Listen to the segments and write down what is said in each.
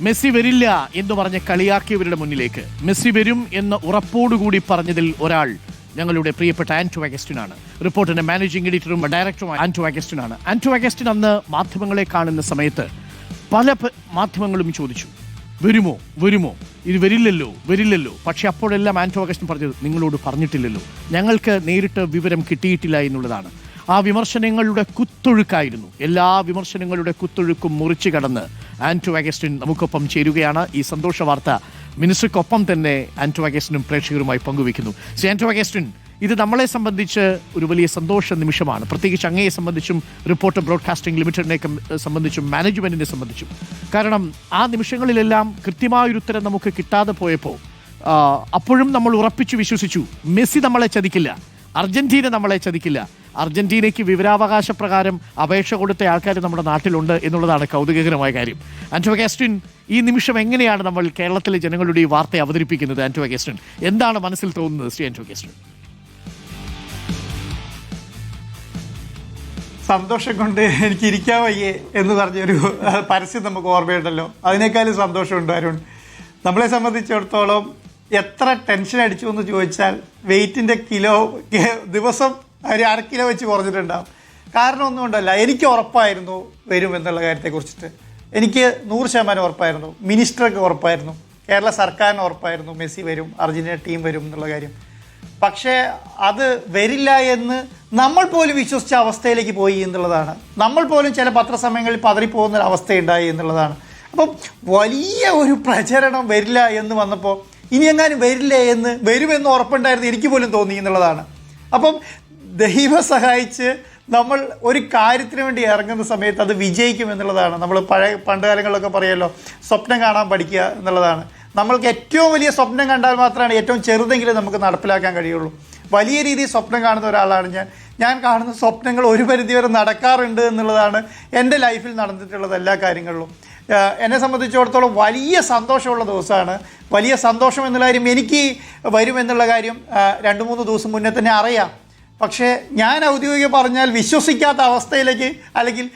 Messi വരില്ല എന്ന് പറഞ്ഞ് കളിയാക്കിയവരുടെ മുന്നിലേക്ക്. മെസ്സി വരും എന്ന് ഉറപ്പോടുകൂടി പറഞ്ഞതിൽ ഒരാൾ ഞങ്ങളുടെ പ്രിയപ്പെട്ട ആന്റോ അഗസ്റ്റിനാണ്. റിപ്പോർട്ടിന്റെ മാനേജിംഗ് എഡിറ്ററും ഡയറക്ടറും ആന്റോ അഗസ്റ്റിനാണ്. ആന്റോ അഗസ്റ്റിൻ അന്ന് മാധ്യമങ്ങളെ കാണുന്ന സമയത്ത് പല മാധ്യമങ്ങളും ചോദിച്ചു. വരുമോ? വരുമോ? ഇത് വരില്ലല്ലോ വരില്ലല്ലോ. പക്ഷെ അപ്പോഴെല്ലാം ആന്റോ അഗസ്റ്റിൻ പറഞ്ഞത് നിങ്ങളോട് പറഞ്ഞിട്ടില്ലല്ലോ. ഞങ്ങൾക്ക് നേരിട്ട് വിവരം കിട്ടിയിട്ടില്ല എന്നുള്ളതാണ്. ആ വിമർശനങ്ങളുടെ കുത്തൊഴുക്കായിരുന്നു. എല്ലാ വിമർശനങ്ങളുടെ കുത്തൊഴുക്കും മുറിച്ചു കടന്ന് ആന്റോ അഗസ്റ്റിൻ നമുക്കൊപ്പം ചേരുകയാണ്. ഈ സന്തോഷ വാർത്ത മിനിസ്റ്റർക്കൊപ്പം തന്നെ ആന്റോ അഗസ്റ്റിനും പ്രേക്ഷകരുമായി പങ്കുവെക്കുന്നു ശ്രീ ആന്റോ അഗസ്റ്റിൻ ഇത് നമ്മളെ സംബന്ധിച്ച് ഒരു വലിയ സന്തോഷ നിമിഷമാണ്. പ്രത്യേകിച്ച് അങ്ങയെ സംബന്ധിച്ചും റിപ്പോർട്ടർ ബ്രോഡ്കാസ്റ്റിംഗ് ലിമിറ്റഡിനെ സംബന്ധിച്ചും മാനേജ്മെന്റിനെ സംബന്ധിച്ചും. കാരണം ആ നിമിഷങ്ങളിലെല്ലാം കൃത്യമായൊരു ഉത്തരം നമുക്ക് കിട്ടാതെ പോയപ്പോൾ അപ്പോഴും നമ്മൾ ഉറപ്പിച്ചു വിശ്വസിച്ചു മെസ്സി നമ്മളെ ചതിക്കില്ല അർജന്റീന നമ്മളെ ചതിക്കില്ല അർജന്റീനയ്ക്ക് വിവരാവകാശ പ്രകാരം അപേക്ഷ കൊടുത്ത ആൾക്കാർ നമ്മുടെ നാട്ടിലുണ്ട് എന്നുള്ളതാണ് കൗതുകകരമായ കാര്യം. ആന്റോ കാസ്റ്റിൻ ഈ നിമിഷം എങ്ങനെയാണ് നമ്മൾ കേരളത്തിലെ ജനങ്ങളുടെ ഈ വാർത്ത അവതരിപ്പിക്കുന്നത് ആന്റോ കാസ്റ്റിൻ? എന്താണ് മനസ്സിൽ തോന്നുന്നത് ശ്രീ ആന്റോ കാസ്റ്റിൻ? സന്തോഷം കൊണ്ട് എനിക്ക് ഇരിക്കാൻ വയ്യേ എന്ന് പറഞ്ഞൊരു പരസ്യം നമുക്ക് ഓർമ്മയുണ്ടല്ലോ. അതിനേക്കാളും സന്തോഷമുണ്ട് അരുൺ. നമ്മളെ സംബന്ധിച്ചിടത്തോളം എത്ര ടെൻഷൻ അടിച്ചു എന്ന് ചോദിച്ചാൽ വെയിറ്റിന്റെ കിലോ ദിവസം ഒരു അരക്കിലോ കിലോ വെച്ച് കുറഞ്ഞിട്ടുണ്ടാവും. കാരണം ഒന്നും ഉണ്ടല്ല എനിക്ക് ഉറപ്പായിരുന്നു വരും എന്നുള്ള കാര്യത്തെക്കുറിച്ചിട്ട് എനിക്ക് നൂറ് ശതമാനം ഉറപ്പായിരുന്നു. മിനിസ്റ്റർക്ക് ഉറപ്പായിരുന്നു. കേരള സർക്കാരിന് ഉറപ്പായിരുന്നു മെസ്സി വരും അർജന്റീന ടീം വരും എന്നുള്ള കാര്യം. പക്ഷേ അത് വരില്ല എന്ന് നമ്മൾ പോലും വിശ്വസിച്ച അവസ്ഥയിലേക്ക് പോയി എന്നുള്ളതാണ്. നമ്മൾ പോലും ചില പത്രസമയങ്ങളിൽ പതറിപ്പോകുന്ന അവസ്ഥയുണ്ടായി എന്നുള്ളതാണ്. അപ്പം വലിയ ഒരു പ്രചരണം വരില്ല എന്ന് വന്നപ്പോൾ ഇനി എങ്ങാനും വരില്ലേ എന്ന് വരുമെന്ന് ഉറപ്പുണ്ടായിരുന്നു എനിക്ക് പോലും തോന്നി എന്നുള്ളതാണ്. അപ്പം ദൈവം സഹായിച്ച് നമ്മൾ ഒരു കാര്യത്തിന് വേണ്ടി ഇറങ്ങുന്ന സമയത്ത് അത് വിജയിക്കും എന്നുള്ളതാണ്. നമ്മൾ പഴയ പണ്ട് കാലങ്ങളിലൊക്കെ പറയുമല്ലോ സ്വപ്നം കാണാൻ പഠിക്കുക എന്നുള്ളതാണ്. നമ്മൾക്ക് ഏറ്റവും വലിയ സ്വപ്നം കണ്ടാൽ മാത്രമാണ് ഏറ്റവും ചെറുതെങ്കിലും നമുക്ക് നടപ്പിലാക്കാൻ കഴിയുള്ളൂ. വലിയ രീതിയിൽ സ്വപ്നം കാണുന്ന ഒരാളാണ് ഞാൻ. ഞാൻ കാണുന്ന സ്വപ്നങ്ങൾ ഒരു പരിധിവരെ നടക്കാറുണ്ട് എന്നുള്ളതാണ് എന്റെ ലൈഫിൽ നടന്നിട്ടുള്ളത് എല്ലാ കാര്യങ്ങളിലും. എന്നെ സംബന്ധിച്ചിടത്തോളം വലിയ സന്തോഷമുള്ള ദിവസമാണ്. വലിയ സന്തോഷം എന്നുള്ള കാര്യം എനിക്ക് വരുമെന്നുള്ള കാര്യം രണ്ട് മൂന്ന് ദിവസം മുന്നേ തന്നെ അറിയാം. പക്ഷേ ഞാൻ ഔദ്യോഗിക പറഞ്ഞാൽ വിശ്വസിക്കാത്ത അവസ്ഥയിലേക്ക് അല്ലെങ്കിൽ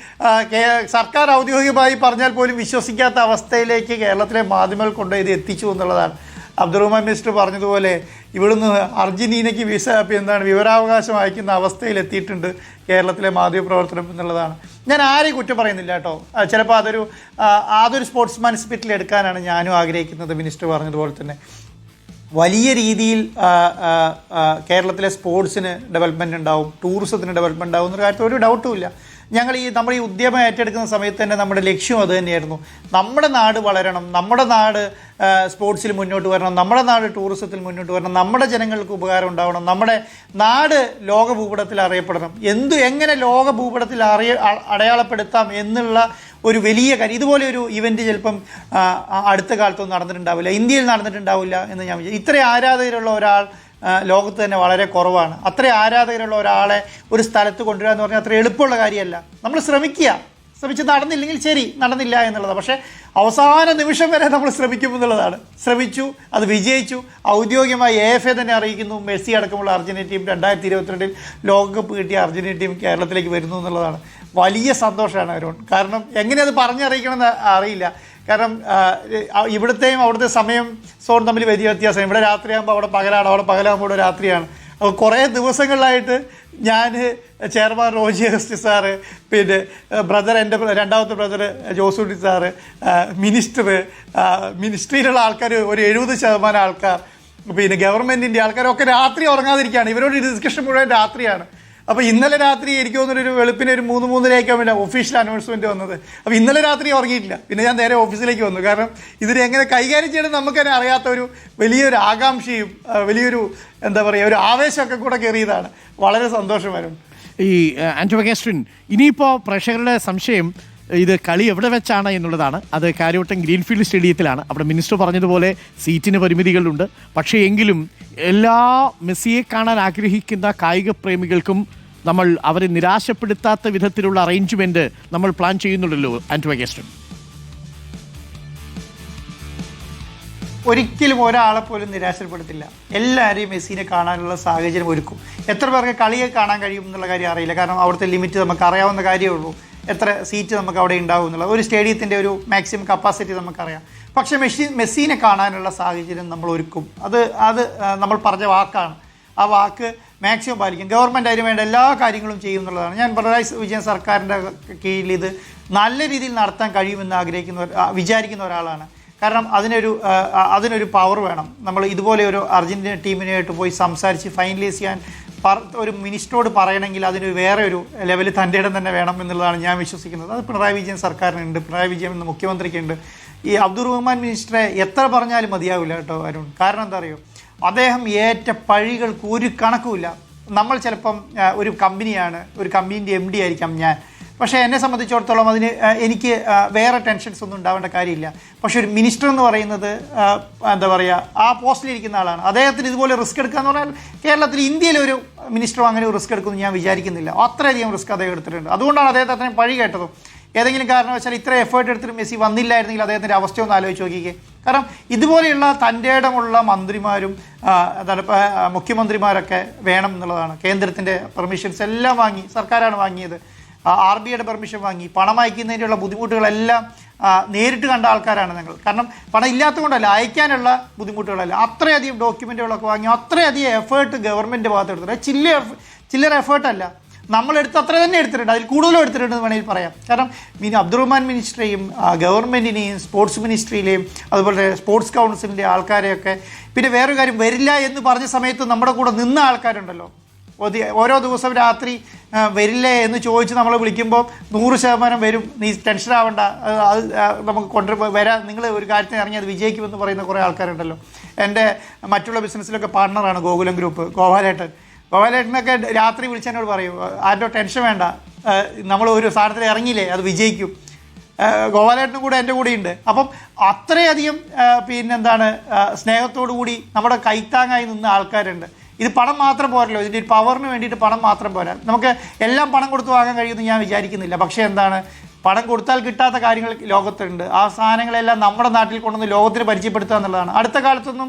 സർക്കാർ ഔദ്യോഗികമായി പറഞ്ഞാൽ പോലും വിശ്വസിക്കാത്ത അവസ്ഥയിലേക്ക് കേരളത്തിലെ മാധ്യമങ്ങൾ കൊണ്ട് ഇത് എത്തിച്ചു എന്നുള്ളതാണ്. അബ്ദുറഹ്മാൻ മിനിസ്റ്റർ പറഞ്ഞതുപോലെ ഇവിടുന്ന് അർജന്റീനയ്ക്ക് വിസ എന്താണ് വിവരാവകാശം അയക്കുന്ന അവസ്ഥയിൽ എത്തിയിട്ടുണ്ട് കേരളത്തിലെ മാധ്യമപ്രവർത്തനം എന്നുള്ളതാണ്. ഞാൻ ആരെയും കുറ്റം പറയുന്നില്ല കേട്ടോ. ചിലപ്പോൾ അതൊരു അതൊരു സ്പോർട്സ്മാൻ സ്പിരിറ്റിൽ എടുക്കാനാണ് ഞാനും ആഗ്രഹിക്കുന്നത് മിനിസ്റ്റർ പറഞ്ഞതുപോലെ തന്നെ. വലിയ രീതിയിൽ കേരളത്തിലെ സ്പോർട്സിന് ഡെവലപ്മെന്റ് ഉണ്ടാവും ടൂറിസത്തിന് ഡെവലപ്മെന്റ് ഉണ്ടാവും എന്നൊരു കാര്യത്തിൽ ഒരു ഡൗട്ടും ഇല്ല. ഞങ്ങൾ ഈ നമ്മൾ ഈ ഉദ്യമം ഏറ്റെടുക്കുന്ന സമയത്ത് തന്നെ നമ്മുടെ ലക്ഷ്യം അത് തന്നെയായിരുന്നു. നമ്മുടെ നാട് വളരണം നമ്മുടെ നാട് സ്പോർട്സിൽ മുന്നോട്ട് വരണം നമ്മുടെ നാട് ടൂറിസത്തിൽ മുന്നോട്ട് വരണം നമ്മുടെ ജനങ്ങൾക്ക് ഉപകാരം ഉണ്ടാവണം നമ്മുടെ നാട് ലോക ഭൂപടത്തിൽ അറിയപ്പെടണം. എന്തു എങ്ങനെ ലോക ഭൂപടത്തിൽ അറിയ അടയാളപ്പെടുത്താം എന്നുള്ള ഒരു വലിയ കാര്യം. ഇതുപോലെ ഒരു ഇവന്റ് ചിലപ്പം അടുത്ത കാലത്തൊന്നും നടന്നിട്ടുണ്ടാവില്ല. ഇന്ത്യയിൽ നടന്നിട്ടുണ്ടാവില്ല എന്ന് ഞാൻ വിചാരിച്ചു. ഇത്രയും ആരാധകരുള്ള ഒരാൾ ലോകത്ത് തന്നെ വളരെ കുറവാണ്. അത്ര ആരാധകരുള്ള ഒരാളെ ഒരു സ്ഥലത്ത് കൊണ്ടുവരിക എന്ന് പറഞ്ഞാൽ അത്ര എളുപ്പമുള്ള കാര്യമല്ല. നമ്മൾ ശ്രമിക്കുക. ശ്രമിച്ച് നടന്നില്ലെങ്കിൽ ശരി നടന്നില്ല എന്നുള്ളതാണ് പക്ഷേ അവസാന നിമിഷം വരെ നമ്മൾ ശ്രമിക്കും എന്നുള്ളതാണ്. ശ്രമിച്ചു അത് വിജയിച്ചു. ഔദ്യോഗികമായി എ എഫ് എ തന്നെ അറിയിക്കുന്നു. മെസ്സി അടക്കമുള്ള അർജന്റീന ടീം രണ്ടായിരത്തി ഇരുപത്തിരണ്ടിൽ ലോകകപ്പ് കിട്ടിയ അർജന്റീന ടീം കേരളത്തിലേക്ക് വരുന്നു എന്നുള്ളതാണ്. വലിയ സന്തോഷമാണ് അരുൺ കാരണം എങ്ങനെ അത് പറഞ്ഞറിയിക്കണമെന്ന് അറിയില്ല. കാരണം ഇവിടുത്തെയും അവിടുത്തെ സമയം സോൺ തമ്മിൽ വലിയ വ്യത്യാസം ഇവിടെ രാത്രിയാകുമ്പോൾ അവിടെ പകലാണ് അവിടെ പകലാകുമ്പോൾ ഇവിടെ രാത്രിയാണ്. അപ്പോൾ കുറേ ദിവസങ്ങളിലായിട്ട് ഞാൻ ചെയർമാൻ റോജി അഗസ്റ്റി സാറ് പിന്നെ ബ്രദർ എന്റെ രണ്ടാമത്തെ ബ്രദർ ജോസൂട്ടി സാറ് മിനിസ്റ്റർ മിനിസ്ട്രിയിലുള്ള ആൾക്കാർ ഒരു എഴുപത് ശതമാനം ആൾക്കാർ പിന്നെ ഗവൺമെന്റിന്റെ ആൾക്കാരൊക്കെ രാത്രി ഉറങ്ങാതിരിക്കുകയാണ്. ഇവരോട് ഡിസ്കഷൻ മുഴുവൻ രാത്രിയാണ്. അപ്പോൾ ഇന്നലെ രാത്രി എനിക്ക് തോന്നുന്നു ഒരു വെളുപ്പിന് ഒരു മൂന്ന് മൂന്നരയൊക്കെ വേണ്ട ഒഫീഷ്യൽ അനൗൺസ്മെന്റ് വന്നത്. അപ്പോൾ ഇന്നലെ രാത്രി ഉറങ്ങിയിട്ടില്ല. പിന്നെ ഞാൻ നേരെ ഓഫീസിലേക്ക് വന്നു. കാരണം ഇതിനെ എങ്ങനെ കൈകാര്യം ചെയ്യണം നമുക്ക് തന്നെ അറിയാത്ത ഒരു വലിയൊരു ആകാംക്ഷയും വലിയൊരു എന്താ പറയുക ഒരു ആവേശമൊക്കെ കൂടെ കയറിയതാണ്. വളരെ സന്തോഷമായിരുന്നു ഈ ആന്റോ ആന്റോഗസ്റ്റിൻ ഇനിയിപ്പോൾ പ്രേക്ഷകരുടെ സംശയം ഇത് കളി എവിടെ വെച്ചാണ് എന്നുള്ളതാണ്. അത് കാര്യവട്ടം ഗ്രീൻഫീൽഡ് സ്റ്റേഡിയത്തിലാണ്. അവിടെ മിനിസ്റ്റർ പറഞ്ഞതുപോലെ സീറ്റിന് പരിമിതികളുണ്ട്. പക്ഷേ എങ്കിലും എല്ലാ മെസ്സിയെ കാണാൻ ആഗ്രഹിക്കുന്ന കായിക പ്രേമികൾക്കും നമ്മൾ അവരെ നിരാശപ്പെടുത്താത്ത വിധത്തിലുള്ള അറേഞ്ച്മെന്റ് നമ്മൾ പ്ലാൻ ചെയ്യുന്നുണ്ടല്ലോ ആന്റോഗസ്റ്റിൻ ഒരിക്കലും ഒരാളെ പോലും നിരാശപ്പെടുത്തില്ല. എല്ലാവരെയും മെസ്സിനെ കാണാനുള്ള സാഹചര്യം ഒരുക്കും. എത്ര പേർക്ക് കളിയെ കാണാൻ കഴിയും എന്നുള്ള കാര്യം അറിയില്ല. കാരണം അവിടുത്തെ ലിമിറ്റ് നമുക്ക് അറിയാവുന്ന കാര്യമേ ഉള്ളൂ. എത്ര സീറ്റ് നമുക്ക് അവിടെ ഉണ്ടാവും എന്നുള്ളത്. ഒരു സ്റ്റേഡിയത്തിന്റെ ഒരു മാക്സിമം കപ്പാസിറ്റി നമുക്കറിയാം. പക്ഷേ മെസ്സി മെസ്സിനെ കാണാനുള്ള സാഹചര്യം നമ്മൾ ഒരുക്കും. അത് അത് നമ്മൾ പറഞ്ഞ വാക്കാണ്. ആ വാക്ക് മാക്സിമം പാലിക്കും. ഗവൺമെന്റ് അതിന് വേണ്ട എല്ലാ കാര്യങ്ങളും ചെയ്യും എന്നുള്ളതാണ്. ഞാൻ പിണറായി വിജയൻ സർക്കാരിന്റെ കീഴിൽ ഇത് നല്ല രീതിയിൽ നടത്താൻ കഴിയുമെന്ന് ആഗ്രഹിക്കുന്ന വിചാരിക്കുന്ന ഒരാളാണ്. കാരണം അതിനൊരു അതിനൊരു പവർ വേണം. നമ്മൾ ഇതുപോലെ ഒരു അർജന്റീന ടീമിനായിട്ട് പോയി സംസാരിച്ച് ഫൈനലൈസ് ചെയ്യാൻ ഒരു മിനിസ്റ്ററോട് പറയണമെങ്കിൽ അതിന് വേറെ ഒരു ലെവലിൽ തന്റെ ഇടം തന്നെ വേണം എന്നുള്ളതാണ് ഞാൻ വിശ്വസിക്കുന്നത്. അത് പിണറായി വിജയൻ സർക്കാരിനുണ്ട്. പിണറായി വിജയൻ എന്ന മുഖ്യമന്ത്രിക്കുണ്ട്. ഈ അബ്ദുൾ റഹ്മാൻ മിനിസ്റ്ററെ എത്ര പറഞ്ഞാലും മതിയാവില്ല കേട്ടോ അരുൺ. കാരണം എന്താ അറിയോ? അദ്ദേഹം ഏറ്റ പഴികൾക്ക് ഒരു കണക്കുമില്ല. നമ്മൾ ചിലപ്പം ഒരു കമ്പനിയാണ് ഒരു കമ്പനീന്റെ എം ഡി ആയിരിക്കാം ഞാൻ. പക്ഷേ എന്നെ സംബന്ധിച്ചിടത്തോളം അതിന് എനിക്ക് വേറെ ടെൻഷൻസ് ഒന്നും ഉണ്ടാവേണ്ട കാര്യമില്ല. പക്ഷെ ഒരു മിനിസ്റ്റർ എന്ന് പറയുന്നത് എന്താ പറയുക ആ പോസ്റ്റിലിരിക്കുന്ന ആളാണ്. അദ്ദേഹത്തിന് ഇതുപോലെ റിസ്ക് എടുക്കുക എന്ന് പറഞ്ഞാൽ കേരളത്തിൽ ഇന്ത്യയിലെ ഒരു മിനിസ്റ്ററും അങ്ങനെ റിസ്ക് എടുക്കുമെന്ന് ഞാൻ വിചാരിക്കുന്നില്ല. അത്രയധികം റിസ്ക് അദ്ദേഹം എടുത്തിട്ടുണ്ട്. അതുകൊണ്ടാണ് അദ്ദേഹത്തെ അത്രയും പഴി കേട്ടത്. ഏതെങ്കിലും കാരണവശാൽ ഇത്ര എഫേർട്ട് എടുത്തിട്ട് മെസ്സി വന്നില്ലായിരുന്നെങ്കിൽ അദ്ദേഹത്തിന്റെ അവസ്ഥ ഒന്ന് ആലോചിച്ച് നോക്കിക്കേ. കാരണം ഇതുപോലെയുള്ള തന്റെ ഇടമുള്ള മന്ത്രിമാരും മുഖ്യമന്ത്രിമാരൊക്കെ വേണം എന്നുള്ളതാണ്. കേന്ദ്രത്തിന്റെ പെർമിഷൻസ് എല്ലാം വാങ്ങി സർക്കാരാണ് വാങ്ങിയത്. ആർ ബി ഐയുടെ പെർമിഷൻ വാങ്ങി. പണം അയക്കുന്നതിനുള്ള ബുദ്ധിമുട്ടുകളെല്ലാം നേരിട്ട് കണ്ട ആൾക്കാരാണ് നിങ്ങൾ. കാരണം പണം ഇല്ലാത്തതുകൊണ്ടല്ല അയക്കാനുള്ള ബുദ്ധിമുട്ടുകളല്ല. അത്രയധികം ഡോക്യുമെന്റുകളൊക്കെ വാങ്ങി അത്രയധികം എഫേർട്ട് ഗവൺമെന്റ് ഭാഗത്ത് എടുത്തിട്ടുണ്ട് ചില്ലർ ചില്ലറ എഫേർട്ടല്ല നമ്മളെടുത്ത് അത്ര തന്നെ എടുത്തിട്ടുണ്ട്. അതിൽ കൂടുതലും എടുത്തിട്ടുണ്ട് എന്ന് വേണമെങ്കിൽ പറയാം. കാരണം മീൻ അബ്ദുറഹ്മാൻ മിനിസ്റ്ററേയും ഗവൺമെന്റിനെയും സ്പോർട്സ് മിനിസ്ട്രിയിലെയും അതുപോലെ സ്പോർട്സ് കൗൺസിലിന്റെ ആൾക്കാരെയൊക്കെ പിന്നെ വേറൊരു കാര്യം വരില്ല എന്ന് പറഞ്ഞ സമയത്ത് നമ്മുടെ കൂടെ നിന്ന ആൾക്കാരുണ്ടല്ലോ. ഓരോ ദിവസം രാത്രി വരില്ലേ എന്ന് ചോദിച്ച് നമ്മൾ വിളിക്കുമ്പോൾ നൂറ് ശതമാനം വരും. നീ ടെൻഷൻ ആവണ്ട. അത് നമുക്ക് കൊണ്ടു വരാൻ നിങ്ങൾ ഒരു കാര്യത്തിന് ഇറങ്ങി അത് വിജയിക്കുമെന്ന് പറയുന്ന കുറേ ആൾക്കാരുണ്ടല്ലോ. എന്റെ മറ്റുള്ള ബിസിനസ്സിലൊക്കെ പാർട്ണറാണ് ഗോകുലം ഗ്രൂപ്പ് ഗോപാലേട്ടൻ. ഗോപാലേട്ടനൊക്കെ രാത്രി വിളിച്ചെന്നോട് പറയും ആരുടെ ടെൻഷൻ വേണ്ട. നമ്മൾ ഒരു സാധനത്തിൽ ഇറങ്ങിയില്ലേ അത് വിജയിക്കും. ഗോപാലേട്ടനും കൂടെ എന്റെ കൂടെയുണ്ട് അപ്പം അത്രയധികം പിന്നെന്താണ് സ്നേഹത്തോടു കൂടി നമ്മുടെ കൈത്താങ്ങായി നിന്ന ആൾക്കാരുണ്ട്. ഇത് പണം മാത്രം പോരല്ലോ. ഇതിന്റെ ഒരു പവറിന് വേണ്ടിയിട്ട് പണം മാത്രം പോരാ. നമുക്ക് എല്ലാം പണം കൊടുത്ത് വാങ്ങാൻ കഴിയുമെന്ന് ഞാൻ വിചാരിക്കുന്നില്ല. പക്ഷേ എന്താണ്? പണം കൊടുത്താൽ കിട്ടാത്ത കാര്യങ്ങൾ ലോകത്തുണ്ട്. ആ സാധനങ്ങളെല്ലാം നമ്മുടെ നാട്ടിൽ കൊണ്ടുവന്ന് ലോകത്തിന് പരിചയപ്പെടുത്തുക എന്നുള്ളതാണ്. അടുത്ത കാലത്തൊന്നും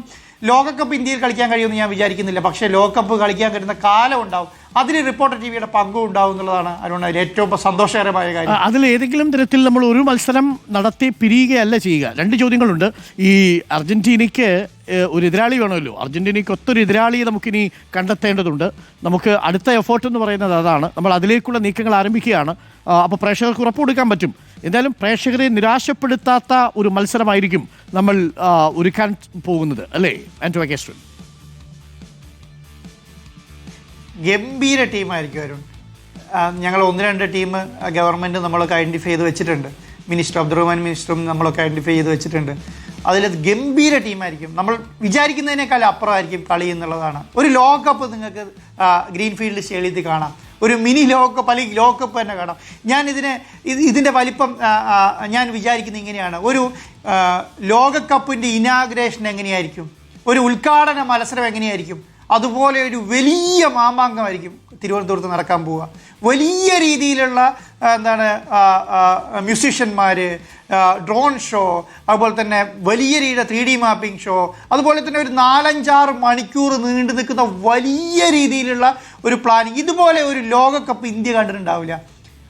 ലോകകപ്പ് ഇന്ത്യയിൽ കളിക്കാൻ കഴിയുമെന്ന് ഞാൻ വിചാരിക്കുന്നില്ല. പക്ഷേ ലോകകപ്പ് കളിക്കാൻ കഴിയുന്ന കാലം ഉണ്ടാവും. അതിൽ റിപ്പോർട്ടർ ടി വിയുടെ പങ്കും ഉണ്ടാവും എന്നുള്ളതാണ് അരുൺ അതിൽ ഏറ്റവും സന്തോഷകരമായ കാര്യം. അതിൽ ഏതെങ്കിലും തരത്തിൽ നമ്മൾ ഒരു മത്സരം നടത്തി പിരിയുകയല്ല ചെയ്യുക. രണ്ട് ചോദ്യങ്ങളുണ്ട്. ഈ അർജന്റീനയ്ക്ക് ഒരു എതിരാളി വേണമല്ലോ. അർജന്റീനയ്ക്ക് ഒത്തൊരു എതിരാളിയെ നമുക്കിനി കണ്ടെത്തേണ്ടതുണ്ട്. നമുക്ക് അടുത്ത എഫേർട്ട് എന്ന് പറയുന്നത് അതാണ്. നമ്മൾ അതിലേക്കുള്ള നീക്കങ്ങൾ ആരംഭിക്കുകയാണ്. അപ്പോൾ പ്രേക്ഷകർക്ക് ഉറപ്പ് കൊടുക്കാൻ പറ്റും. എന്തായാലും പ്രേക്ഷകരെ നിരാശപ്പെടുത്താത്ത ഒരു മത്സരമായിരിക്കും നമ്മൾ ഒരുക്കാൻ പോകുന്നത് അല്ലേ? ആന്റോ അഗസ്റ്റൻ ഗംഭീര ടീമായിരിക്കും അരുൺ. ഞങ്ങൾ ഒന്ന് രണ്ട് ടീം ഗവൺമെന്റ് നമ്മളൊക്കെ ഐഡന്റിഫൈ ചെയ്ത് വെച്ചിട്ടുണ്ട്. മിനിസ്റ്റർ അബ്ദുറഹ്മാൻ മിനിസ്റ്ററും നമ്മളൊക്കെ ഐഡന്റിഫൈ ചെയ്ത് വെച്ചിട്ടുണ്ട്. അതിൽ ഗംഭീര ടീമായിരിക്കും. നമ്മൾ വിചാരിക്കുന്നതിനേക്കാൾ അപ്പുറമായിരിക്കും കളി എന്നുള്ളതാണ്. ഒരു ലോകകപ്പ് നിങ്ങൾക്ക് ഗ്രീൻഫീൽഡ് ഗ്രീൻ ഫീൽഡ് സ്റ്റേഡിയത്തിൽ കാണാം. ഒരു മിനി ലോകകപ്പ് അല്ലെങ്കിൽ ലോകകപ്പ് തന്നെ കാണാം. ഞാൻ ഇതിനെ ഇത് ഇതിന്റെ വലിപ്പം ഞാൻ വിചാരിക്കുന്നത് ഇങ്ങനെയാണ്. ഒരു ലോകകപ്പിന്റെ ഇനാഗ്രേഷൻ എങ്ങനെയായിരിക്കും? ഒരു ഉദ്ഘാടന മത്സരം എങ്ങനെയായിരിക്കും? അതുപോലെ ഒരു വലിയ മാമാങ്കമായിരിക്കും തിരുവനന്തപുരത്ത് നടക്കാൻ പോവുക. വലിയ രീതിയിലുള്ള എന്താണ് മ്യൂസീഷ്യന്മാർ ഡ്രോൺ ഷോ അതുപോലെ തന്നെ വലിയ രീതിയിലുള്ള ത്രീ ഡി മാപ്പിംഗ് ഷോ അതുപോലെ തന്നെ ഒരു നാലഞ്ചാറ് മണിക്കൂർ നീണ്ടു നിൽക്കുന്ന വലിയ രീതിയിലുള്ള ഒരു പ്ലാനിങ് ഇതുപോലെ ഒരു ലോകകപ്പ് ഇന്ത്യ കണ്ടിട്ടുണ്ടാവില്ല.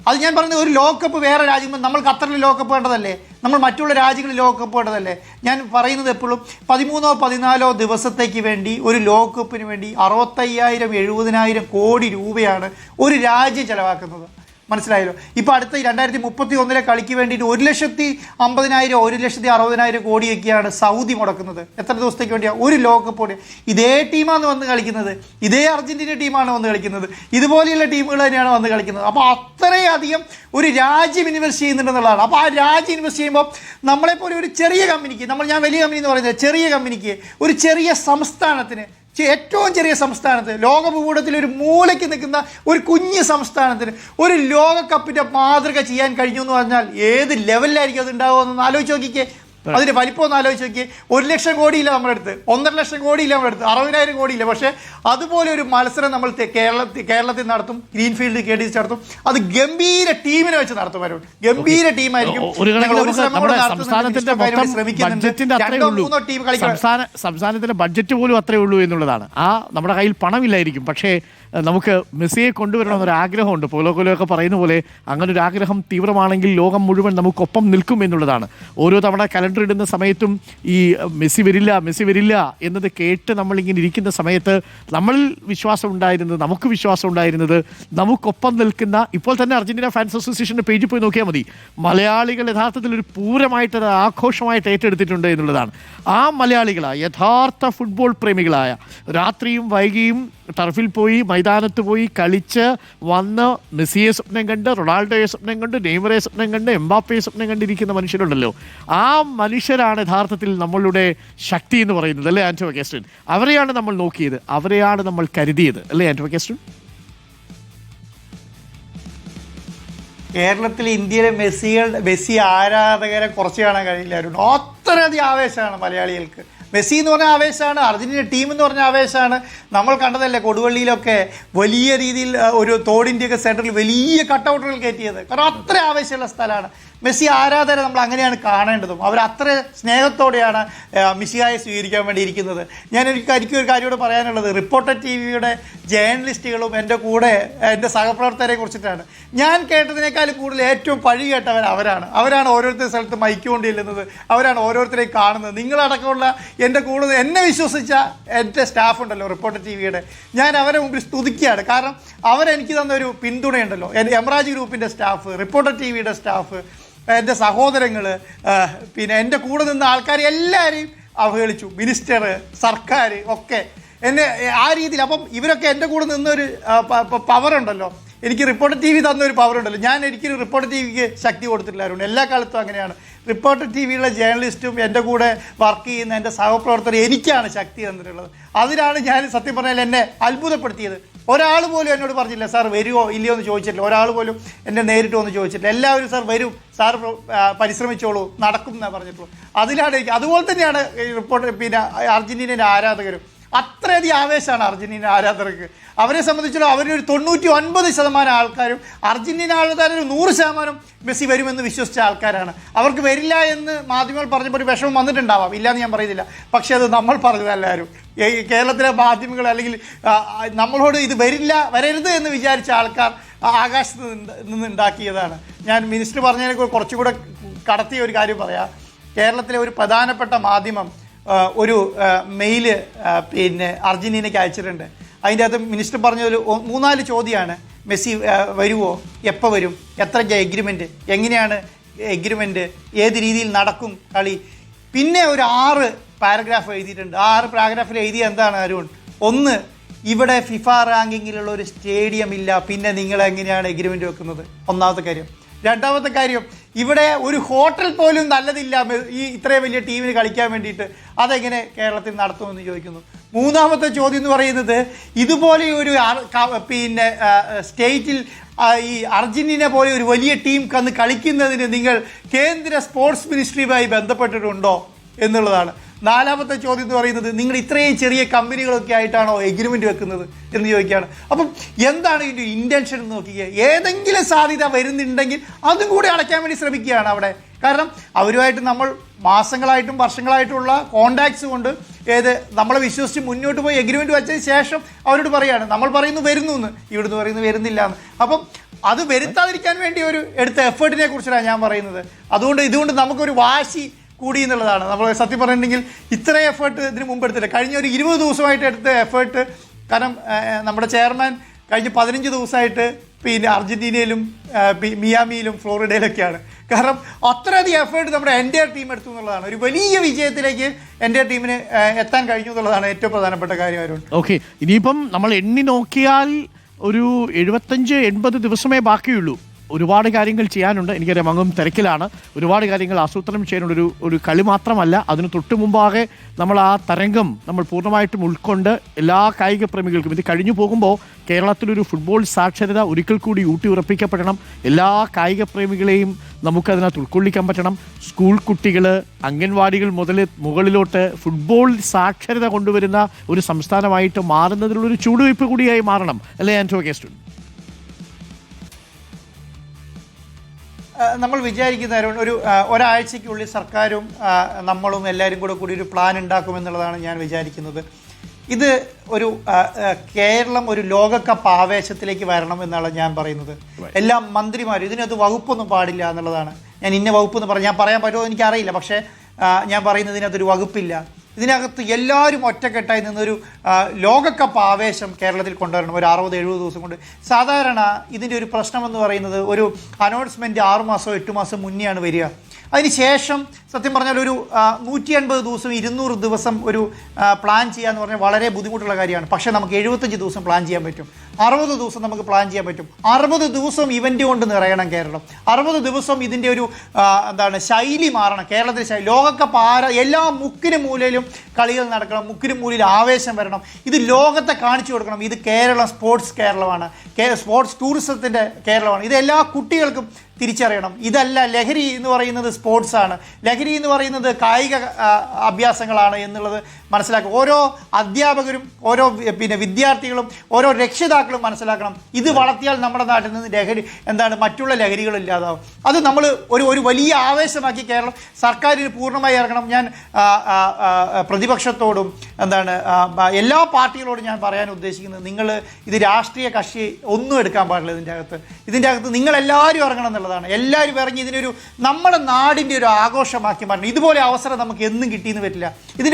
അത് ഞാൻ പറഞ്ഞത് ഒരു ലോകകപ്പ് വേറെ രാജ്യങ്ങൾ നമ്മൾ ഖത്തറിൽ ലോകകപ്പ് വേണ്ടതല്ലേ? നമ്മൾ മറ്റുള്ള രാജ്യങ്ങളിൽ ലോകകപ്പ് വേണ്ടതല്ലേ? ഞാൻ പറയുന്നത് എപ്പോഴും പതിമൂന്നോ പതിനാലോ ദിവസത്തേക്ക് വേണ്ടി ഒരു ലോകകപ്പിന് വേണ്ടി അറുപത്തയ്യായിരം എഴുപതിനായിരം കോടി രൂപയാണ് ഒരു രാജ്യം ചെലവാക്കുന്നത്. മനസ്സിലായല്ലോ. ഇപ്പോൾ അടുത്ത രണ്ടായിരത്തി മുപ്പത്തി ഒന്നിലെ കളിക്ക് വേണ്ടിയിട്ട് ഒരു ലക്ഷത്തി അമ്പതിനായിരം ഒരു ലക്ഷത്തി അറുപതിനായിരം കോടിയൊക്കെയാണ് സൗദി മുടക്കുന്നത്. എത്ര ദിവസത്തേക്ക് വേണ്ടിയാണ് ഒരു ലോകകപ്പ് കൂടി ഇതേ ടീമാണ് വന്ന് കളിക്കുന്നത്. ഇതേ അർജന്റീന ടീമാണ് വന്ന് കളിക്കുന്നത്. ഇതുപോലെയുള്ള ടീമുകൾ തന്നെയാണ് വന്ന് കളിക്കുന്നത്. അപ്പോൾ അത്രയധികം ഒരു രാജ്യം ഇൻവെസ്റ്റ് ചെയ്യുന്നുണ്ടെന്നുള്ളതാണ്. അപ്പോൾ ആ രാജ്യം ഇൻവെസ്റ്റ് ചെയ്യുമ്പോൾ നമ്മളെപ്പോലെ ഒരു ചെറിയ കമ്പനിക്ക് നമ്മൾ ഞാൻ വലിയ കമ്പനി എന്ന് പറയുന്നത് ചെറിയ കമ്പനിക്ക് ഒരു ചെറിയ സംസ്ഥാനത്തിന് ഏറ്റവും ചെറിയ സംസ്ഥാനത്ത് ലോകഭൂപടത്തിൽ ഒരു മൂലയ്ക്ക് നിൽക്കുന്ന ഒരു കുഞ്ഞ് സംസ്ഥാനത്തിന് ഒരു ലോകകപ്പിന്റെ മാതൃക ചെയ്യാൻ കഴിഞ്ഞു എന്ന് പറഞ്ഞാൽ ഏത് ലെവലിലായിരിക്കും അത് ഉണ്ടാവുക എന്നൊന്ന് ആലോചിച്ച് നോക്കിക്കേ. അതിന്റെ വലിപ്പം ഒന്ന് ആലോചിച്ച് നോക്കി ഒരു ലക്ഷം കോടിയില്ല നമ്മുടെ അടുത്ത് ഒന്നര ലക്ഷം കോടിയില്ല നമ്മുടെ അടുത്ത് അറുപതിനായിരം കോടിയില്ല. പക്ഷേ അതുപോലെ ഒരു മത്സരം നമ്മൾ കേരളത്തിൽ കേരളത്തിൽ നടത്തും. ഗ്രീൻഫീൽഡ് കെ ഡി നടത്തും. അത് ഗംഭീര ടീമിനെ വെച്ച് നടത്തും അരുൺ ഗംഭീര ടീമായിരിക്കും. സംസ്ഥാനത്തിന്റെ ബഡ്ജറ്റ് പോലും അത്രേ ഉള്ളൂ എന്നുള്ളതാണ്. ആ നമ്മുടെ കയ്യിൽ പണമില്ലായിരിക്കും. പക്ഷേ നമുക്ക് മെസ്സിയെ കൊണ്ടുവരണമെന്നൊരു ആഗ്രഹമുണ്ട്. പോലോ കൊലോ പറയുന്ന പോലെ അങ്ങനെ ഒരു ആഗ്രഹം തീവ്രമാണെങ്കിൽ ലോകം മുഴുവൻ നമുക്കൊപ്പം നിൽക്കും എന്നുള്ളതാണ്. ഓരോ തവണ കലണ്ടർ ഇടുന്ന സമയത്തും ഈ മെസ്സി വരില്ല മെസ്സി വരില്ല എന്നത് കേട്ട് നമ്മളിങ്ങനെ ഇരിക്കുന്ന സമയത്ത് നമ്മളിൽ വിശ്വാസം ഉണ്ടായിരുന്നത് നമുക്ക് വിശ്വാസം ഉണ്ടായിരുന്നത് നമുക്കൊപ്പം നിൽക്കുന്ന ഇപ്പോൾ തന്നെ അർജന്റീന ഫാൻസ് അസോസിയേഷന്റെ പേജിൽ പോയി നോക്കിയാൽ മതി. മലയാളികൾ യഥാർത്ഥത്തിൽ ഒരു പൂരമായിട്ട് ആഘോഷമായിട്ട് ഏറ്റെടുത്തിട്ടുണ്ട് എന്നുള്ളതാണ്. ആ മലയാളികളായ യഥാർത്ഥ ഫുട്ബോൾ പ്രേമികളായ രാത്രിയും വൈകിയും ടർഫിൽ പോയി മൈതാനത്ത് പോയി കളിച്ച് വന്ന് മെസ്സിയെ സ്വപ്നം കണ്ട് റൊണാൾഡോയെ സ്വപ്നം കണ്ട് നെയ്മറെ സ്വപ്നം കണ്ട് എംബാപ്പയെ സ്വപ്നം കണ്ടിരിക്കുന്ന മനുഷ്യരുണ്ടല്ലോ. ആ മനുഷ്യരാണ് യഥാർത്ഥത്തിൽ നമ്മളുടെ ശക്തി എന്ന് പറയുന്നത് അല്ലേ ആന്റോ കെസ്റ്റൻ അവരെയാണ് നമ്മൾ നോക്കിയത് അവരെയാണ് നമ്മൾ കരുതിയത് അല്ലേ ആന്റോ കെസ്റ്റൻ കേരളത്തിൽ ഇന്ത്യയിലെ മെസ്സികളുടെ മെസ്സി ആരാധകരെ കുറച്ച് കാണാൻ കഴിയില്ല അരുൺ. അത്രയധികം ആവേശമാണ് മലയാളികൾക്ക്. മെസ്സി എന്ന് പറഞ്ഞ ആവേശമാണ് അർജന്റീന ടീം എന്ന് പറഞ്ഞ ആവേശമാണ്. നമ്മൾ കണ്ടതല്ലേ കൊടുവള്ളിയിലൊക്കെ വലിയ രീതിയിൽ ഒരു തോടിന്റെയൊക്കെ സെന്ററിൽ വലിയ കട്ടൗട്ടുകൾ കയറ്റിയത്. കാരണം അത്ര ആവേശമുള്ള സ്ഥലമാണ്. മെസ്സി ആരാധകരെ നമ്മൾ അങ്ങനെയാണ് കാണേണ്ടതും. അവർ അത്ര സ്നേഹത്തോടെയാണ് ആ, സ്വീകരിക്കാൻ വേണ്ടി ഇരിക്കുന്നത്. ഞാൻ എനിക്ക് എനിക്ക് ഒരു കാര്യം കൂടെ പറയാനുള്ളത്. റിപ്പോർട്ടർ ടി വിയുടെ ജേർണലിസ്റ്റുകളും എന്റെ കൂടെ എന്റെ സഹപ്രവർത്തകരെ കുറിച്ചിട്ടാണ്. ഞാൻ കേട്ടതിനേക്കാളും കൂടുതൽ ഏറ്റവും പഴി കേട്ടവർ അവരാണ്. അവരാണ് ഓരോരുത്തരുടെ സ്ഥലത്ത് മൈക്ക് കൊണ്ട് ചെല്ലുന്നത് അവരാണ് ഓരോരുത്തരെയും കാണുന്നത്. നിങ്ങളടക്കമുള്ള എന്റെ കൂടുതൽ എന്നെ വിശ്വസിച്ച എന്റെ സ്റ്റാഫ് ഉണ്ടല്ലോ റിപ്പോർട്ടർ ടി വിയുടെ ഞാൻ അവരെ മുമ്പിൽ സ്തുതിക്കുകയാണ്. കാരണം അവരെനിക്ക് തന്നൊരു പിന്തുണയുണ്ടല്ലോ. എംറാജ് ഗ്രൂപ്പിന്റെ സ്റ്റാഫ് റിപ്പോർട്ടർ ടി വിയുടെ സ്റ്റാഫ് എന്റെ സഹോദരങ്ങൾ പിന്നെ എന്റെ കൂടെ നിന്ന ആൾക്കാർ എല്ലാവരെയും അവഹേളിച്ചു. മിനിസ്റ്റർ സർക്കാർ ഒക്കെ. എന്നെ ആ രീതിയിൽ അപ്പം ഇവരൊക്കെ എന്റെ കൂടെ നിന്നൊരു പവറുണ്ടല്ലോ. എനിക്ക് റിപ്പോർട്ടർ ടി വി തന്നൊരു പവറുണ്ടല്ലോ. ഞാൻ ഒരിക്കലും റിപ്പോർട്ടർ ടി വിക്ക് ശക്തി കൊടുത്തിട്ടില്ലായിരുന്നു. എല്ലാ കാലത്തും അങ്ങനെയാണ്. റിപ്പോർട്ടർ ടി വിയിലെ ജേർണലിസ്റ്റും എന്റെ കൂടെ വർക്ക് ചെയ്യുന്ന എന്റെ സഹപ്രവർത്തകർ എനിക്കാണ് ശക്തി തന്നിട്ടുള്ളത്. അതിനാണ് ഞാൻ സത്യം പറഞ്ഞാൽ എന്നെ അത്ഭുതപ്പെടുത്തിയത്. ഒരാൾ പോലും എന്നോട് പറഞ്ഞില്ല സാർ വരുമോ ഇല്ലയോ എന്ന് ചോദിച്ചിട്ടില്ല. ഒരാൾ പോലും എന്നെ നേരിട്ട് വന്ന് ചോദിച്ചിട്ടില്ല. എല്ലാവരും സാർ വരും. സാർ പരിശ്രമിച്ചോളൂ. നടക്കും എന്നാണ് പറഞ്ഞിട്ടുള്ളൂ. അതിലാണ് എനിക്ക് അതുപോലെ തന്നെയാണ് റിപ്പോർട്ട് പിന്നെ അർജന്റീനയുടെ ആരാധകരും. അത്രയധികം ആവേശമാണ് അർജന്റീന ആരാധകർക്ക്. അവരെ സംബന്ധിച്ചിടത്തോളം അവരൊരു തൊണ്ണൂറ്റി ഒൻപത് ശതമാനം ആൾക്കാരും അർജന്റീന ആൾക്കാരും നൂറ് ശതമാനം മെസ്സി വരുമെന്ന് വിശ്വസിച്ച ആൾക്കാരാണ്. അവർക്ക് വരില്ല എന്ന് മാധ്യമങ്ങൾ പറഞ്ഞപ്പോൾ ഒരു വിഷമം വന്നിട്ടുണ്ടാവാം. ഇല്ലയെന്ന് ഞാൻ പറയുന്നില്ല. പക്ഷേ അത് നമ്മൾ പറഞ്ഞതല്ല ആരും കേരളത്തിലെ മാധ്യമങ്ങൾ അല്ലെങ്കിൽ നമ്മളോട് ഇത് വരില്ല വരരുത് എന്ന് വിചാരിച്ച ആൾക്കാർ ആകാശത്ത് നിന്ന് നിന്ന് ഉണ്ടാക്കിയതാണ്. ഞാൻ മിനിസ്റ്റർ പറഞ്ഞതിനെ കുറച്ചുകൂടെ കടത്തിയ ഒരു കാര്യം പറയാം. കേരളത്തിലെ ഒരു പ്രധാനപ്പെട്ട മാധ്യമം ഒരു മെയിൽ പിന്നെ അർജന്റീനയ്ക്ക് അയച്ചിട്ടുണ്ട്. അതിന്റെ അകത്ത് മിനിസ്റ്റർ പറഞ്ഞ ഒരു ഒ- മൂന്നാൽ ചോദ്യമാണ്. മെസ്സി വരുമോ എപ്പോൾ വരും? എത്ര എഗ്രിമെന്റ് എങ്ങനെയാണ് എഗ്രിമെന്റ് ഏത് രീതിയിൽ നടക്കും കളി? പിന്നെ ഒരു ആറ് പാരഗ്രാഫ് എഴുതിയിട്ടുണ്ട്. ആ ആറ് പാരഗ്രാഫിൽ എഴുതിയ എന്താണ് അരുൺ? ഒന്ന് ഇവിടെ ഫിഫ റാങ്കിങ്ങിലുള്ള ഒരു സ്റ്റേഡിയം ഇല്ല. പിന്നെ നിങ്ങൾ എങ്ങനെയാണ് എഗ്രിമെന്റ് വെക്കുന്നത്? ഒന്നാമത്തെ കാര്യം. രണ്ടാമത്തെ കാര്യം ഇവിടെ ഒരു ഹോട്ടൽ പോലും നല്ലതില്ല. ഈ ഇത്രയും വലിയ ടീമിന് കളിക്കാൻ വേണ്ടിയിട്ട്. അതെങ്ങനെ കേരളത്തിൽ നടത്തുമെന്ന് ചോദിക്കുന്നു. മൂന്നാമത്തെ ചോദ്യം എന്ന് പറയുന്നത് ഇതുപോലെ ഒരു പിന്നെ സ്റ്റേറ്റിൽ ഈ അർജന്റീന പോലെ ഒരു വലിയ ടീം കന്ന് കളിക്കുന്നതിന് നിങ്ങൾ കേന്ദ്ര സ്പോർട്സ് മിനിസ്ട്രിയുമായി ബന്ധപ്പെട്ടിട്ടുണ്ടോ എന്നുള്ളതാണ്. നാലാമത്തെ ചോദ്യം എന്ന് പറയുന്നത് നിങ്ങൾ ഇത്രയും ചെറിയ കമ്പനികളൊക്കെ ആയിട്ടാണോ എഗ്രിമെന്റ് വെക്കുന്നത് എന്ന് ചോദിക്കുകയാണ്. അപ്പം എന്താണ് ഇതിന്റെ ഇന്റൻഷൻ എന്ന് നോക്കിക്കുക ഏതെങ്കിലും സാധ്യത വരുന്നുണ്ടെങ്കിൽ അതും കൂടി അടയ്ക്കാൻ വേണ്ടി ശ്രമിക്കുകയാണ് അവിടെ. കാരണം അവരുമായിട്ട് നമ്മൾ മാസങ്ങളായിട്ടും വർഷങ്ങളായിട്ടുള്ള കോണ്ടാക്ട്സ് കൊണ്ട് ഏത് നമ്മളെ വിശ്വസിച്ച് മുന്നോട്ട് പോയി എഗ്രിമെന്റ് വെച്ചതിന് ശേഷം അവരോട് പറയുകയാണ് നമ്മൾ പറയുന്നു വരുന്നു എന്ന് ഇവിടുന്ന് പറയുന്നു വരുന്നില്ല എന്ന് അപ്പം അത് വരുത്താതിരിക്കാൻ വേണ്ടി ഒരു എടുത്ത എഫേർട്ടിനെ കുറിച്ചാണ് ഞാൻ പറയുന്നത്. അതുകൊണ്ട് ഇതുകൊണ്ട് നമുക്കൊരു വാശി കൂടി എന്നുള്ളതാണ്. നമ്മൾ സത്യം പറഞ്ഞിട്ടുണ്ടെങ്കിൽ ഇത്രയും എഫേർട്ട് ഇതിന് മുമ്പ് എടുത്തില്ല. കഴിഞ്ഞ ഒരു ഇരുപത് ദിവസമായിട്ട് എടുത്ത എഫേർട്ട് കാരണം നമ്മുടെ ചെയർമാൻ കഴിഞ്ഞ പതിനഞ്ച് ദിവസമായിട്ട് പിന്നെ അർജന്റീനയിലും മിയാമിയിലും ഫ്ലോറിഡയിലൊക്കെയാണ്. കാരണം അത്രയധികം എഫേർട്ട് നമ്മുടെ എന്റെ ടീം എടുത്തു എന്നുള്ളതാണ്. ഒരു വലിയ വിജയത്തിലേക്ക് എന്റെ ടീമിന് എത്താൻ കഴിഞ്ഞു എന്നുള്ളതാണ് ഏറ്റവും പ്രധാനപ്പെട്ട കാര്യം ഓക്കെ ഇനിയിപ്പം നമ്മൾ എണ്ണി നോക്കിയാൽ ഒരു എഴുപത്തഞ്ച് എൺപത് ദിവസമേ ബാക്കിയുള്ളൂ. ഒരുപാട് കാര്യങ്ങൾ ചെയ്യാനുണ്ട്. എനിക്കറിയാം അങ്ങും തിരക്കിലാണ്. ഒരുപാട് കാര്യങ്ങൾ ആസൂത്രണം ചെയ്യാനുള്ള ഒരു ഒരു കളി മാത്രമല്ല. അതിന് തൊട്ട് മുമ്പാകെ നമ്മൾ ആ തരംഗം നമ്മൾ പൂർണമായിട്ടും ഉൾക്കൊണ്ട് എല്ലാ കായിക പ്രേമികൾക്കും ഇത് കഴിഞ്ഞു പോകുമ്പോൾ കേരളത്തിലൊരു ഫുട്ബോൾ സാക്ഷരത ഒരിക്കൽ കൂടി ഊട്ടി ഉറപ്പിക്കപ്പെടണം. എല്ലാ കായിക പ്രേമികളെയും നമുക്കതിനകത്ത് ഉൾക്കൊള്ളിക്കാൻ പറ്റണം. സ്കൂൾ കുട്ടികൾ അംഗൻവാടികൾ മുതൽ മുകളിലോട്ട് ഫുട്ബോൾ സാക്ഷരത കൊണ്ടുവരുന്ന ഒരു സംസ്ഥാനമായിട്ട് മാറുന്നതിലുള്ളൊരു ചൂടുവയ്പ് കൂടിയായി മാറണം. അല്ലേ ആന്റോ ഗസ്റ്റുൻ നമ്മൾ വിചാരിക്കുന്ന ഒരു- ഒരാഴ്ചയ്ക്കുള്ളിൽ സർക്കാരും നമ്മളും എല്ലാവരും കൂടെ കൂടി ഒരു പ്ലാൻ ഉണ്ടാക്കുമെന്നുള്ളതാണ് ഞാൻ വിചാരിക്കുന്നത്. ഇത് ഒരു കേരളം ഒരു ലോകകപ്പ് ആവേശത്തിലേക്ക് വരണം എന്നാണ് ഞാൻ പറയുന്നത്. എല്ലാ മന്ത്രിമാരും ഇതിനകത്ത് വകുപ്പൊന്നും പാടില്ല എന്നുള്ളതാണ്. ഞാൻ ഇന്ന വകുപ്പ് എന്ന് പറഞ്ഞു ഞാൻ പറയാൻ പറ്റുമോ എനിക്കറിയില്ല. പക്ഷേ ഞാൻ പറയുന്നതിനകത്തൊരു വകുപ്പില്ല. ഇതിനകത്ത് എല്ലാവരും ഒറ്റക്കെട്ടായി നിന്നൊരു ലോകകപ്പ് ആവേശം കേരളത്തിൽ കൊണ്ടുവരണം. ഒരു അറുപത് എഴുപത് ദിവസം കൊണ്ട്. സാധാരണ ഇതിന്റെ ഒരു പ്രശ്നമെന്ന് പറയുന്നത് ഒരു അനൗൺസ്മെന്റ് ആറ് മാസമോ എട്ട് മാസം മുന്നെയാണ് വരിക. അതിനുശേഷം സത്യം പറഞ്ഞാൽ ഒരു നൂറ്റി അൻപത് ദിവസം ഇരുന്നൂറ് ദിവസം ഒരു പ്ലാൻ ചെയ്യുക എന്ന് പറഞ്ഞാൽ വളരെ ബുദ്ധിമുട്ടുള്ള കാര്യമാണ്. പക്ഷേ നമുക്ക് എഴുപത്തഞ്ച് ദിവസം പ്ലാൻ ചെയ്യാൻ പറ്റും. അറുപത് ദിവസം നമുക്ക് പ്ലാൻ ചെയ്യാൻ പറ്റും. അറുപത് ദിവസം ഇവന്റ് കൊണ്ട് നിറയണം കേരളം. അറുപത് ദിവസം ഇതിന്റെ ഒരു എന്താണ് ശൈലി മാറണം. കേരളത്തിലെ ശൈലി ലോകകപ്പ് ആര എല്ലാ മുക്കിനും മൂലയിലും കളികൾ നടക്കണം. മുക്കിനും മൂലയിൽ ആവേശം വരണം. ഇത് ലോകത്തെ കാണിച്ചു കൊടുക്കണം. ഇത് കേരളം സ്പോർട്സ് കേരളമാണ്. സ്പോർട്സ് ടൂറിസത്തിന്റെ കേരളമാണ്. ഇത് എല്ലാ കുട്ടികൾക്കും തിരിച്ചറിയണം. ഇതല്ല ലഹരി എന്ന് പറയുന്നത് സ്പോർട്സാണ് ആണ്. ലഹരി എന്ന് പറയുന്നത് കായിക അഭ്യാസങ്ങളാണ് എന്നുള്ളത് മനസ്സിലാക്കുക. ഓരോ അധ്യാപകരും ഓരോ പിന്നെ വിദ്യാർത്ഥികളും ഓരോ രക്ഷിതാക്കളും മനസ്സിലാക്കണം. ഇത് വളർത്തിയാൽ നമ്മുടെ നാട്ടിൽ നിന്ന് ലഹരി എന്താണ് മറ്റുള്ള ലഹരികൾ ഇല്ലാതാവും. അത് നമ്മൾ ഒരു ഒരു വലിയ ആവേശമാക്കി കേരളം സർക്കാരിന് പൂർണമായി ഇറങ്ങണം. ഞാൻ പ്രതിപക്ഷത്തോടും എന്താണ് എല്ലാ പാർട്ടികളോടും ഞാൻ പറയാൻ ഉദ്ദേശിക്കുന്നത് നിങ്ങൾ ഇത് രാഷ്ട്രീയ കക്ഷി ഒന്നും എടുക്കാൻ പാടില്ല ഇതിന്റെ അകത്ത്. ഇതിന്റെ അകത്ത് നിങ്ങളെല്ലാവരും ഇറങ്ങണം എന്നുള്ളതാണ്. എല്ലാവരും ഇറങ്ങി ഇതിനൊരു നമ്മുടെ നാടിന്റെ ഒരു ആഘോഷമാക്കി മാറ്റണം ഇതുപോലെ അവസരം നമുക്ക് എന്നും കിട്ടിയെന്ന് വരില്ല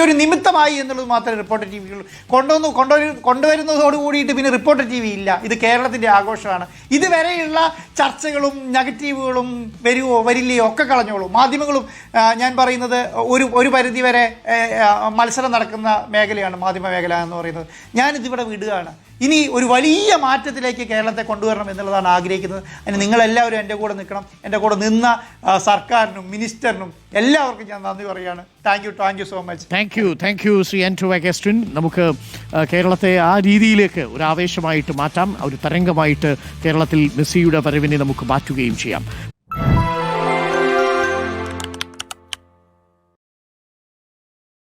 ഒരു നിമിത്തമായി എന്നുള്ളത് മാത്രമേ റിപ്പോർട്ടർ ടി വിയുള്ളൂ കൊണ്ടുവന്നു കൊണ്ടുവരു കൊണ്ടുവരുന്നതോട് കൂടിയിട്ട് പിന്നെ റിപ്പോർട്ടർ ടി വി ഇല്ല. ഇത് കേരളത്തിന്റെ ആഘോഷമാണ്. ഇതുവരെയുള്ള ചർച്ചകളും നെഗറ്റീവുകളും വരുവോ വരില്ലയോ ഒക്കെ കളഞ്ഞോളൂ. മാധ്യമങ്ങളും ഞാൻ പറയുന്നത് ഒരു ഒരു പരിധിവരെ മത്സരം നടക്കുന്ന മേഖലയാണ് മാധ്യമ മേഖല എന്ന് പറയുന്നത്. ഞാനിതിവിടെ വിടുകയാണ്. ഇനി ഒരു വലിയ മാറ്റത്തിലേക്ക് കേരളത്തെ കൊണ്ടുവരണം എന്നുള്ളതാണ് ആഗ്രഹിക്കുന്നത്. അതിന് നിങ്ങളെല്ലാവരും എന്റെ കൂടെ നിൽക്കണം. എന്റെ കൂടെ നിന്ന സർക്കാരിനും മിനിസ്റ്ററിനും എല്ലാവർക്കും ഞാൻ നന്ദി പറയുകയാണ്. Thank you thank you so much thank you thank you Shri Anto Augustine നമുക്ക് കേരളത്തെ ആ രീതിയിലേക്ക് ഒരു ആവേശമായിട്ട് മാറ്റാം. ഒരു തരംഗമായിട്ട് കേരളത്തിൽ മെസ്സിയുടെ വരവിനെ നമുക്ക് മാറ്റുകയും ചെയ്യാം.